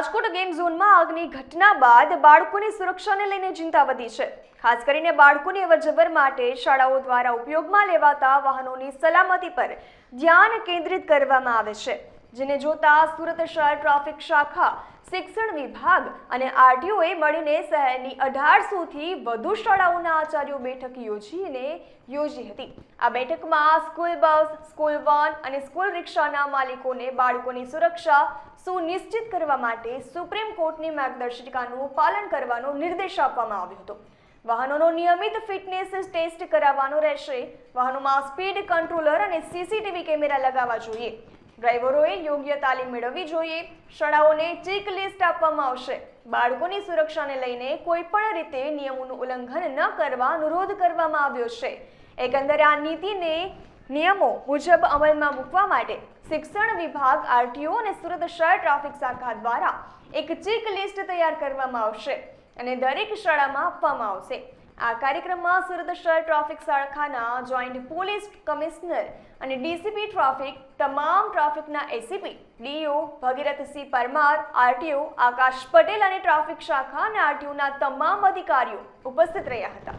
Rajkot game ઝોનમાં આગની ઘટના બાદ બાળકોની સુરક્ષાને લઈને ચિંતા વધી છે. ખાસ કરીને બાળકોની અવરજવર માટે શાળાઓ દ્વારા ઉપયોગમાં લેવાતા વાહનોની સલામતી પર ધ્યાન કેન્દ્રિત કરવામાં આવે છે. જેને જોતા સુરત શહેર ટ્રાફિક શાખા શિક્ષણ વિભાગ અને આરટીઓએ મળીને શહેરની અઢારસોથી વધુ શાળાઓના આચાર્યો બેઠક યોજીને યોજી હતી. આ બેઠકમાં સ્કૂલ બસ, સ્કૂલ વાન અને સ્કૂલ રિક્ષાના માલિકોને બાળકોની સુરક્ષા સુનિશ્ચિત કરવા માટે સુપ્રીમ કોર્ટની માર્ગદર્શિકાનું પાલન કરવાનો નિર્દેશ આપવામાં આવ્યો હતો. વાહનોનો નિયમિત ફિટનેસ ટેસ્ટ કરાવવાનો રહેશે. વાહનોમાં સ્પીડ કંટ્રોલર અને સીસીટીવી કેમેરા લગાવવા જોઈએ. ડ્રાઈવરોએ યોગ્ય તાલીમ મેળવવી જોઈએ. શાળાઓને ચેક લિસ્ટ આપવામાં આવશે. બાળકોની સુરક્ષાને લઈને કોઈ પણ રીતે નિયમોનું ઉલ્લંઘન ન કરવા અનુરોધ કરવામાં આવ્યો છે. એકંદરે આ નીતિને નિયમો મુજબ અમલમાં મૂકવા માટે શિક્ષણ વિભાગ, આરટીઓ અને સુરત શહેર ટ્રાફિક શાખા દ્વારા એક ચેક લિસ્ટ તૈયાર કરવામાં આવશે અને દરેક શાળામાં આપવામાં આવશે. આ કાર્યક્રમમાં સુરત શહેર ટ્રાફિક શાખાના જોઈન્ટ પોલીસ કમિશનર અને ડીસીપી ટ્રાફિક, તમામ ટ્રાફિકના ACP DO Bhagirathsinh Parmar, RTO Akash Patel અને ટ્રાફિક શાખા અને આરટીઓના તમામ અધિકારીઓ ઉપસ્થિત રહ્યા હતા.